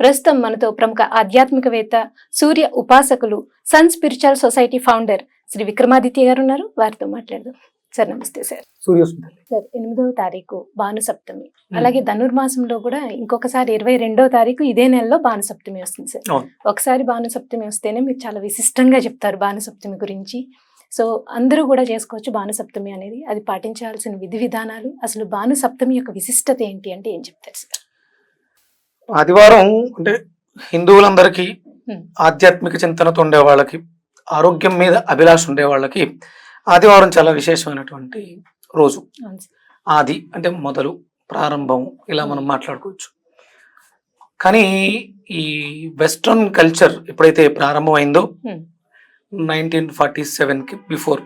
ప్రస్తుతం మనతో ప్రముఖ ఆధ్యాత్మికవేత్త సూర్య ఉపాసకులు sun spiritual society founder Shri Vikramaditya గారు ఉన్నారు వారితో మాట్లాడదాం. సార్ నమస్తే సార్. సార్ ఎనిమిదవ తారీఖు భానుసప్తమి అలాగే ధనుర్మాసంలో కూడా ఇంకొకసారి ఇరవై రెండవ తారీఖు ఇదే నెలలో భానుసప్తమి వస్తుంది సార్. ఒకసారి భానుసప్తమి వస్తేనే మీరు చాలా విశిష్టంగా చెప్తారు భానుసప్తమి గురించి. సో అందరూ కూడా చేసుకోవచ్చు భానుసప్తమి అనేది. అది పాటించాల్సిన విధి విధానాలు. అసలు భానుసప్తమి యొక్క విశిష్టత ఏంటి అంటే ఏం చెప్తారు సార్? ఆదివారం అంటే హిందువులందరికీ. ఆధ్యాత్మిక చింతనతో ఉండే వాళ్ళకి ఆరోగ్యం మీద అభిలాష ఉండే వాళ్ళకి ఆదివారం చాలా విశేషమైనటువంటి రోజు. ఆది అంటే మొదలు ప్రారంభం ఇలా మనం మాట్లాడుకోవచ్చు కానీ ఈ వెస్ట్రన్ కల్చర్ ఎప్పుడైతే ప్రారంభమైందో. నైన్టీన్ ఫార్టీ సెవెన్కి బిఫోర్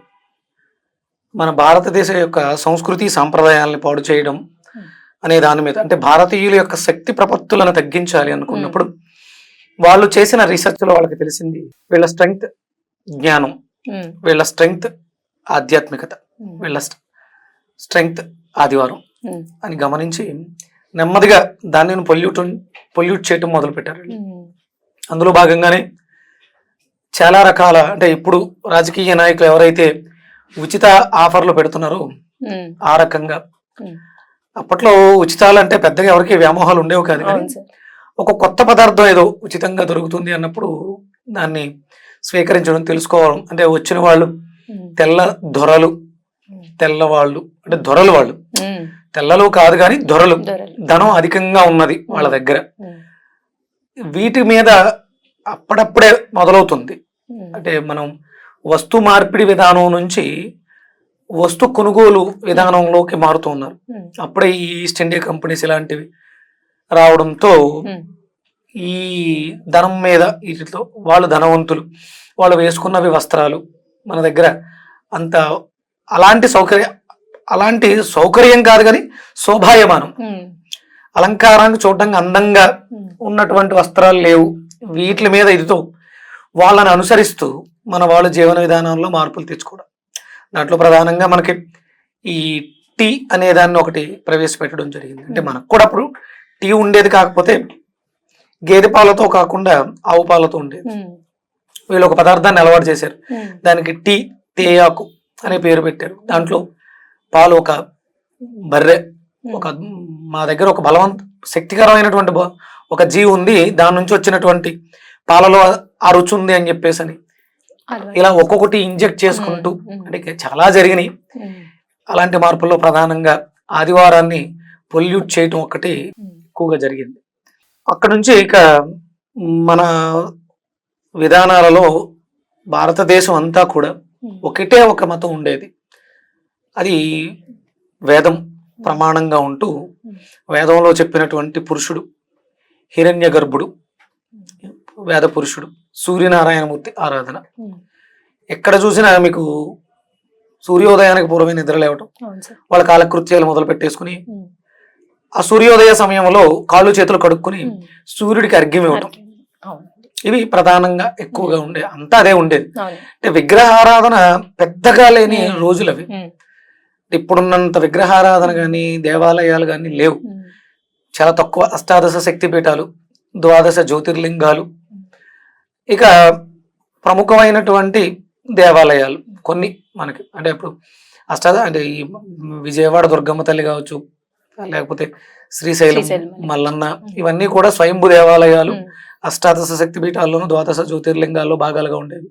మన భారతదేశం యొక్క సంస్కృతి సాంప్రదాయాలను పాడు చేయడం. అనే దాని మీద. అంటే భారతీయుల యొక్క శక్తి ప్రపత్తులను తగ్గించాలి అనుకున్నప్పుడు వాళ్ళు చేసిన రీసెర్చ్లో వాళ్ళకి తెలిసింది వీళ్ళ స్ట్రెంగ్త్ జ్ఞానం వీళ్ళ స్ట్రెంగ్త్ ఆధ్యాత్మికత వీళ్ళ స్ట్రెంగ్త్ ఆదివారం అని గమనించి నెమ్మదిగా దానిని పొల్యూట్ పొల్యూట్ చేయటం మొదలు పెట్టారు అందులో భాగంగానే చాలా రకాల అంటే ఇప్పుడు రాజకీయ నాయకులు ఎవరైతే ఉచిత ఆఫర్లు పెడుతున్నారో ఆ రకంగా. అప్పట్లో ఉచితాలు అంటే పెద్దగా ఎవరికి వ్యామోహాలు ఉండేవి కాదు. కానీ ఒక కొత్త పదార్థం ఏదో ఉచితంగా దొరుకుతుంది అన్నప్పుడు దాన్ని స్వీకరించడం తెలుసుకోవడం అంటే వచ్చిన వాళ్ళు తెల్ల దొరలు తెల్లవాళ్ళు అంటే దొరలు వాళ్ళు. తెల్లలు కాదు కానీ దొరలు. ధనం అధికంగా ఉన్నది వాళ్ళ దగ్గర. వీటి మీద అప్పుడప్పుడే మొదలవుతుంది. అంటే మనం వస్తు మార్పిడి విధానం నుంచి వస్తు కొనుగోలు విధానంలోకి మారుతూ ఉన్నారు. ఉమ్, అప్పుడే ఈ ఈస్ట్ ఇండియా కంపెనీస్ ఇలాంటివి రావడంతో ఉమ్, ఈ ధనం మీద వీటితో వాళ్ళు ధనవంతులు వాళ్ళు వేసుకున్నవి వస్త్రాలు మన దగ్గర అంత అలాంటి సౌకర్యం అలాంటి సౌకర్యం కాదు కానీ శోభాయమానం. అలంకారానికి చూడడానికి అందంగా ఉన్నటువంటి వస్త్రాలు లేవు. వీటి మీద ఇదితో వాళ్ళని అనుసరిస్తూ మన వాళ్ళ జీవన విధానంలో మార్పులు తెచ్చుకోవడం. దాంట్లో ప్రధానంగా మనకి ఈ టీ అనే దాన్ని ఒకటి ప్రవేశపెట్టడం జరిగింది. అంటే మనకు కూడా అప్పుడు టీ ఉండేది కాకపోతే గేదె పాలతో కాకుండా ఆవు పాలతో ఉండేది. ఉమ్, వీళ్ళు ఒక పదార్థాన్ని అలవాటు చేశారు. ఉమ్, దానికి టీ తేయాకు అనే పేరు పెట్టారు. దాంట్లో పాలు ఒక బర్రె ఒక మా దగ్గర ఒక బలవంత శక్తికరమైనటువంటి ఒక జీవి ఉంది దాని నుంచి వచ్చినటువంటి పాలలో ఆ రుచి ఉంది అని చెప్పేసి అని. ఇలా ఒక్కొక్కటి ఇంజెక్ట్ చేసుకుంటూ అంటే చాలా జరిగినాయి. అలాంటి మార్పుల్లో ప్రధానంగా ఆదివారాన్ని పొల్యూట్ చేయటం ఒకటి ఎక్కువగా జరిగింది. అక్కడ నుంచి ఇక మన విధానాలలో భారతదేశం అంతా కూడా ఒకటే ఒక మతం ఉండేది. అది వేదం ప్రమాణంగా ఉంటూ వేదంలో చెప్పినటువంటి పురుషుడు హిరణ్య గర్భుడు వేద పురుషుడు సూర్యనారాయణమూర్తి ఆరాధన. ఎక్కడ చూసినా మీకు సూర్యోదయానికి పూర్వమే నిద్ర లేవటం వాళ్ళ కాలకృత్యాలు మొదలు పెట్టేసుకుని ఆ సూర్యోదయ సమయంలో కాళ్ళు చేతులు కడుక్కుని సూర్యుడికి అర్ఘ్యం. ఇవ్వటం ఇవి ప్రధానంగా ఎక్కువగా ఉండే అంతా అదే ఉండేది. అంటే విగ్రహారాధన పెద్దగా లేని. రోజులు అవి. ఇప్పుడున్నంత విగ్రహారాధన కానీ దేవాలయాలు కానీ లేవు. చాలా తక్కువ అష్టాదశ శక్తి పీఠాలు ద్వాదశ జ్యోతిర్లింగాలు ఇక ప్రముఖమైనటువంటి దేవాలయాలు కొన్ని మనకి. అంటే ఇప్పుడు అష్టాద అంటే ఈ విజయవాడ దుర్గమ్మ తల్లి కావచ్చు లేకపోతే శ్రీశైలం. మల్లన్న ఇవన్నీ కూడా స్వయంభు దేవాలయాలు. అష్టాదశ శక్తి పీఠాల్లోనూ ద్వాదశ జ్యోతిర్లింగాల్లో భాగాలుగా ఉండేవి.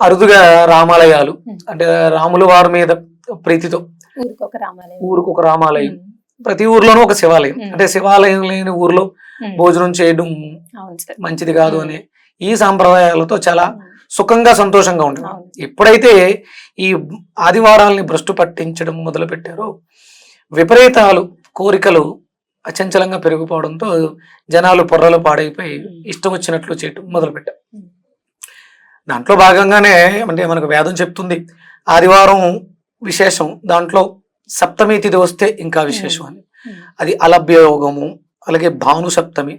అరుదుగా రామాలయాలు. అంటే రాముల వారి మీద ప్రీతితో ఊరికి ఒక రామాలయం. ప్రతి ఊర్లోనూ ఒక శివాలయం. అంటే శివాలయం లేని ఊర్లో భోజనం చేయడం మంచిది కాదు. అనే ఈ సాంప్రదాయాలతో చాలా సుఖంగా సంతోషంగా ఉండేది అవును. ఎప్పుడైతే ఈ ఆదివారాల్ని భ్రష్టు పట్టించడం మొదలు పెట్టారో విపరీతాలు కోరికలు అచంచలంగా పెరిగిపోవడంతో జనాలు పొర్రలు పాడైపోయి ఇష్టం వచ్చినట్లు చేయటం మొదలు పెట్టారు ఉమ్. దాంట్లో భాగంగానే అంటే మనకు వేదం చెప్తుంది ఆదివారం విశేషం దాంట్లో సప్తమి తిథి వస్తే ఇంకా విశేషం అని. అది అలభ్య యోగము అలాగే భాను సప్తమి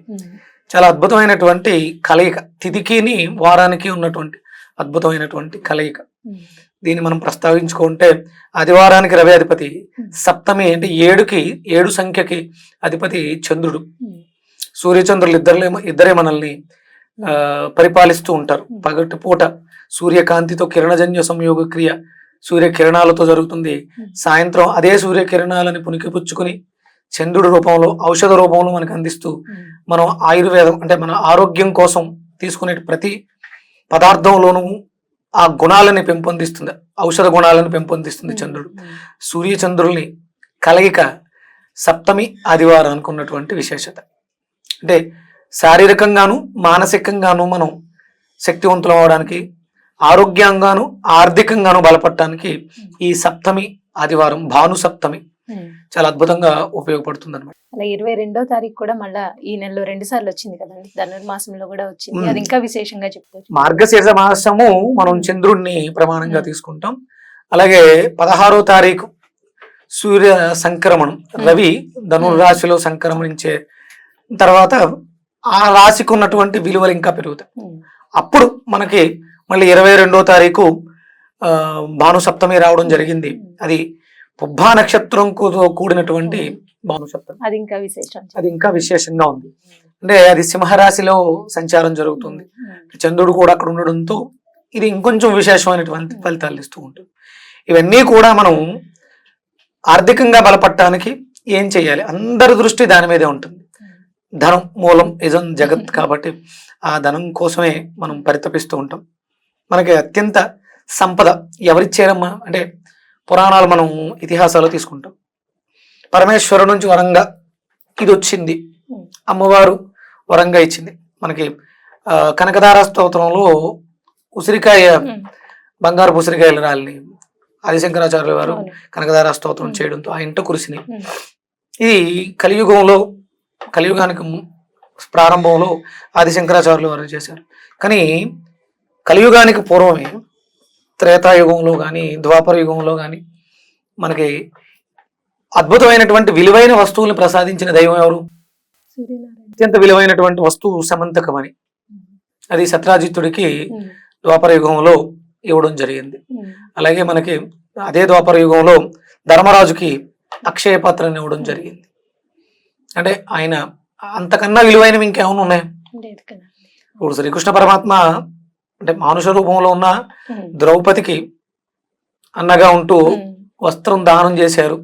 చాలా అద్భుతమైనటువంటి కలయిక తిథికిని వారానికి ఉన్నటువంటి అద్భుతమైనటువంటి కలయిక. దీన్ని మనం ప్రస్తావించుకుంటే ఆదివారానికి రవి అధిపతి సప్తమి అంటే ఏడుకి ఏడు సంఖ్యకి అధిపతి చంద్రుడు. సూర్యచంద్రులు ఇద్దరులే ఇద్దరే మనల్ని పరిపాలిస్తూ ఉంటారు. పగటి పూట సూర్యకాంతితో కిరణజన్య సంయోగ క్రియ సూర్య కిరణాలతో జరుగుతుంది సాయంత్రం అదే సూర్య కిరణాలని పుణికిపుచ్చుకుని చంద్రుడి రూపంలో ఔషధ రూపంలో మనకు అందిస్తూ మనం ఆయుర్వేదం అంటే మన ఆరోగ్యం కోసం తీసుకునే ప్రతి పదార్థంలోనూ ఆ గుణాలని పెంపొందిస్తుంది ఔషధ గుణాలను పెంపొందిస్తుంది చంద్రుడు. సూర్య చంద్రుల్ని కలయిక సప్తమి ఆదివారానికి ఉన్నటువంటి విశేషత. అంటే శారీరకంగాను మానసికంగాను మనం శక్తివంతులం అవడానికి ఆరోగ్యంగాను ఆర్థికంగాను బలపడటానికి ఈ సప్తమి ఆదివారం భాను సప్తమి చాలా అద్భుతంగా ఉపయోగపడుతుంది అనమాట అలా ఇరవై రెండో తారీఖు కూడా మళ్ళా ఈ నెలలో రెండు సార్లు వచ్చింది కదండి. ధనుర్మాసంలో కూడా వచ్చింది. అది ఇంకా విశేషంగా చెప్పుకోవచ్చు. మార్గశీర్ష మాసము మనం చంద్రుడిని ప్రమాణంగా. తీసుకుంటాం. అలాగే పదహారో తారీఖు సూర్య సంక్రమణం రవి ధనుర్రాశిలో సంక్రమణించే తర్వాత ఆ రాశికి ఉన్నటువంటి విలువలు ఇంకా పెరుగుతాయి. అప్పుడు మనకి మళ్ళీ ఇరవై రెండో తారీఖు భాను సప్తమి రావడం జరిగింది. అది పుబ్బా నక్షత్రంతో కూడినటువంటి సప్తమి అది ఇంకా విశేషం. అది ఇంకా విశేషంగా ఉంది. అంటే అది సింహరాశిలో సంచారం జరుగుతుంది. చంద్రుడు కూడా అక్కడ ఉండడంతో ఇది ఇంకొంచెం విశేషమైనటువంటి ఫలితాలు ఇస్తూ ఉంటుంది. ఇవన్నీ కూడా మనం ఆర్థికంగా బలపడటానికి ఏం చేయాలి? అందరి దృష్టి దాని మీదే ఉంటుంది. ధనం మూలం ఇజం జగత్ కాబట్టి ఆ ధనం కోసమే మనం పరితపిస్తూ ఉంటాం. మనకి అత్యంత సంపద ఎవరిచ్చారమ్మా? అంటే పురాణాలు మనం ఇతిహాసాలు తీసుకుంటాం పరమేశ్వరు నుంచి వరంగా ఇది వచ్చింది అమ్మవారు వరంగా ఇచ్చింది మనకి కనకదార స్తోత్రంలో ఉసిరికాయ. బంగారు ఉసిరికాయలు రాలిని ఆదిశంకరాచార్యుల వారు. కనకదార స్తోత్రం. చేయడంతో ఆ ఇంట కురిసినాయి. ఇది కలియుగంలో కలియుగానికి ప్రారంభంలో ఆదిశంకరాచార్యులు వారు చేశారు కానీ కలియుగానికి పూర్వమే త్రేతాయుగంలో కానీ ద్వాపర యుగంలో కానీ మనకి అద్భుతమైనటువంటి విలువైన వస్తువుల్ని ప్రసాదించిన దైవం ఎవరు? అత్యంత విలువైనటువంటి వస్తువు సమంతకమని అది సత్రాజిత్తుడికి. ద్వాపర యుగంలో ఇవ్వడం జరిగింది. అలాగే మనకి అదే ద్వాపర యుగంలో ధర్మరాజుకి అక్షయ పాత్రని ఇవ్వడం జరిగింది. అంటే ఆయన అంతకన్నా విలువైనవి ఇంకేమైనా ఉన్నాయి? ఇప్పుడు శ్రీకృష్ణ పరమాత్మ అంటే మానుష రూపంలో ఉన్న. ద్రౌపదికి అన్నగా ఉంటూ. వస్త్రం దానం చేశారు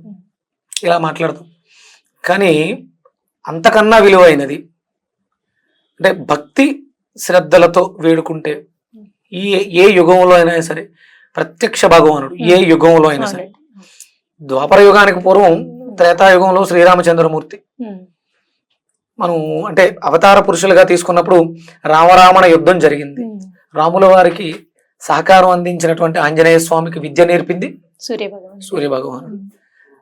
ఇలా మాట్లాడతాం కానీ అంతకన్నా విలువైనది అంటే భక్తి శ్రద్ధలతో వేడుకుంటే ఈ ఏ యుగంలో అయినా సరే ప్రత్యక్ష భగవానుడు ఏ యుగంలో అయినా సరే. ద్వాపర యుగానికి పూర్వం త్రేతాయుగంలో శ్రీరామచంద్రమూర్తి. మనం అంటే అవతార పురుషులుగా తీసుకున్నప్పుడు రామరామణ యుద్ధం జరిగింది. రాముల వారికి సహకారం అందించినటువంటి ఆంజనేయ స్వామికి విద్య నేర్పింది సూర్య భగవాన్ సూర్య భగవానుడు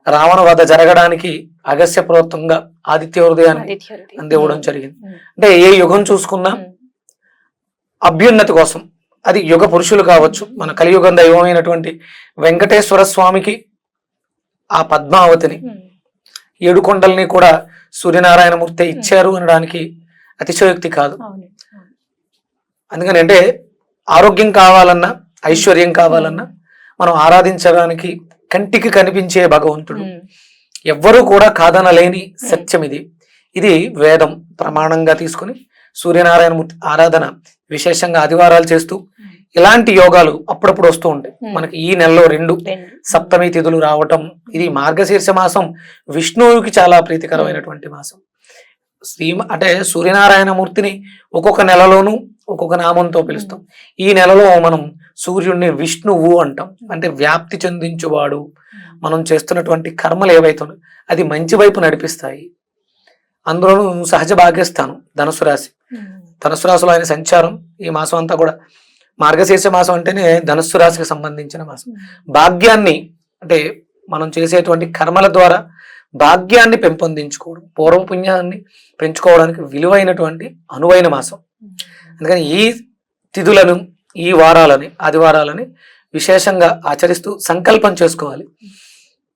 రావణ వధ జరగడానికి అగస్య ప్రోత్తంగా ఆదిత్య హృదయాన్ని. అందివ్వడం జరిగింది. అంటే ఏ యుగం చూసుకున్నా. అభ్యున్నతి కోసం అది యుగ పురుషులు కావచ్చు మన కలియుగం దైవమైనటువంటి వెంకటేశ్వర స్వామికి ఆ పద్మావతిని మ్మ్. ఏడు కొండల్ని కూడా సూర్యనారాయణమూర్తి ఇచ్చారు అనడానికి అతిశయోక్తి కాదు. అందుకని అంటే ఆరోగ్యం కావాలన్నా ఐశ్వర్యం కావాలన్నా మనం ఆరాధించడానికి కంటికి కనిపించే భగవంతుడు. ఎవ్వరూ కూడా కాదనలేని సత్యం ఇది ఇది వేదం ప్రమాణంగా తీసుకుని సూర్యనారాయణమూర్తి ఆరాధన విశేషంగా ఆదివారాలు చేస్తూ ఇలాంటి యోగాలు అప్పుడప్పుడు వస్తూ ఉంటాయి. మనకి ఈ నెలలో రెండు రెండు. సప్తమి తిథులు రావటం ఇది మార్గశీర్ష మాసం విష్ణువుకి చాలా ప్రీతికరమైనటువంటి మాసం శ్రీ అంటే సూర్యనారాయణమూర్తిని ఒక్కొక్క నెలలోనూ ఒక్కొక్క నామంతో పిలుస్తాం. ఈ నెలలో మనం సూర్యుడిని విష్ణువు అంటాం. అంటే వ్యాప్తి చెందించువాడు. మనం చేస్తున్నటువంటి కర్మలు ఏవైతున్నాయో అది మంచి వైపు నడిపిస్తాయి. అందులోనూ సహజ భాగ్యస్థానం ధనుసు రాశి. ధనుసు రాశిలో ఆయన సంచారం ఈ మాసం అంతా కూడా మార్గశీర్ష మాసం అంటేనే ధనుస్సు రాశికి సంబంధించిన మాసం. భాగ్యాన్ని అంటే మనం చేసేటువంటి కర్మల ద్వారా భాగ్యాన్ని పెంపొందించుకోవడం పూర్వపుణ్యాన్ని పెంచుకోవడానికి విలువైనటువంటి అనువైన మాసం. అందుకని ఈ తిథులను ఈ వారాలని ఆదివారాలని విశేషంగా ఆచరిస్తూ సంకల్పం చేసుకోవాలి.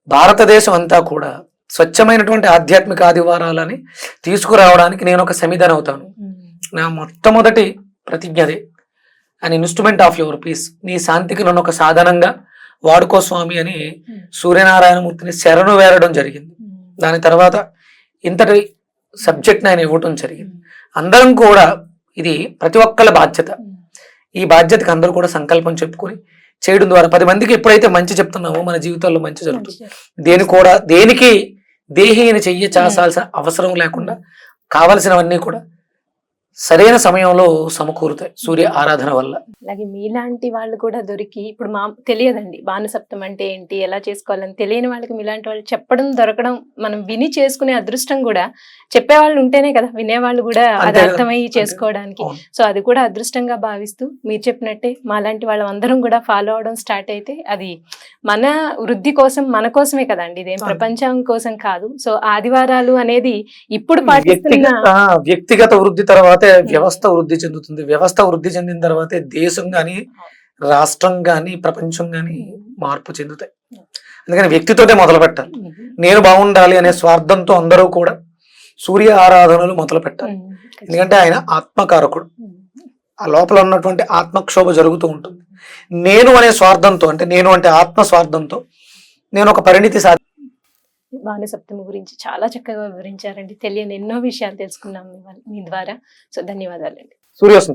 భారతదేశం అంతా కూడా స్వచ్ఛమైనటువంటి ఆధ్యాత్మిక ఆదివారాలని తీసుకురావడానికి నేను ఒక సమిధన అవుతాను. నా మొట్టమొదటి ప్రతిజ్ఞ అదే. An instrument of your peace నీ శాంతికి నన్ను ఒక సాధనంగా వాడుకో స్వామి అని సూర్యనారాయణమూర్తిని శరణు వేరడం జరిగింది. దాని తర్వాత ఇంతటి సబ్జెక్ట్ ఆయన ఇవ్వటం జరిగింది. అందరం కూడా ఇది ప్రతి ఒక్కళ్ళ బాధ్యత. ఈ బాధ్యతకి అందరూ కూడా సంకల్పం చెప్పుకొని చేయడం ద్వారా పది మందికి ఎప్పుడైతే మంచి చెప్తున్నామో మన జీవితాల్లో మంచి జరుగుతుంది. దేని కూడా దేనికి దేహిని చెయ్యి చాసాల్సిన అవసరం లేకుండా కావలసినవన్నీ కూడా సరైన సమయంలో సమకూరుతాయి సూర్య ఆరాధన వల్ల అలాగే మీలాంటి వాళ్ళు కూడా దొరికి ఇప్పుడు మా తెలియదండి భానుసప్తం అంటే ఏంటి ఎలా చేసుకోవాలని తెలియని వాళ్ళకి మీలాంటి వాళ్ళు చెప్పడం దొరకడం మనం విని చేసుకునే అదృష్టం కూడా చెప్పేవాళ్ళు ఉంటేనే కదా వినేవాళ్ళు కూడా అది. అర్థమయ్యి. చేసుకోవడానికి. సో అది కూడా అదృష్టంగా భావిస్తూ మీరు చెప్పినట్టే మాలాంటి వాళ్ళం అందరం కూడా ఫాలో అవడం స్టార్ట్ అయితే అది మన వృద్ధి కోసం మన కోసమే కదండి ఇదేం. ప్రపంచం కోసం కాదు సో ఆదివారాలు అనేది ఇప్పుడు పాటిస్తున్న వ్యక్తిగత వృద్ధి తర్వాతే వ్యవస్థ వృద్ధి చెందుతుంది. వ్యవస్థ వృద్ధి చెందిన తర్వాతే దేశం గాని రాష్ట్రం గాని ప్రపంచం గాని మార్పు చెందుతాయి. అందుకని వ్యక్తితోటే మొదలు పెట్టాలి నేను బాగుండాలి అనే స్వార్థంతో అందరూ కూడా సూర్య ఆరాధనలు మొదలు పెట్టాలి ఎందుకంటే ఆయన ఆత్మకారకుడు. ఆ లోపల ఉన్నటువంటి ఆత్మక్షోభ జరుగుతూ ఉంటుంది. నేను అనే స్వార్థంతో అంటే నేను అంటే ఆత్మ స్వార్థంతో నేను ఒక పరిణితి సాధి భాను సప్తమి గురించి చాలా చక్కగా వివరించారండి. తెలియని ఎన్నో విషయాలు తెలుసుకున్నాం మీ ద్వారా. సో ధన్యవాదాలండి. సూర్యోస్మి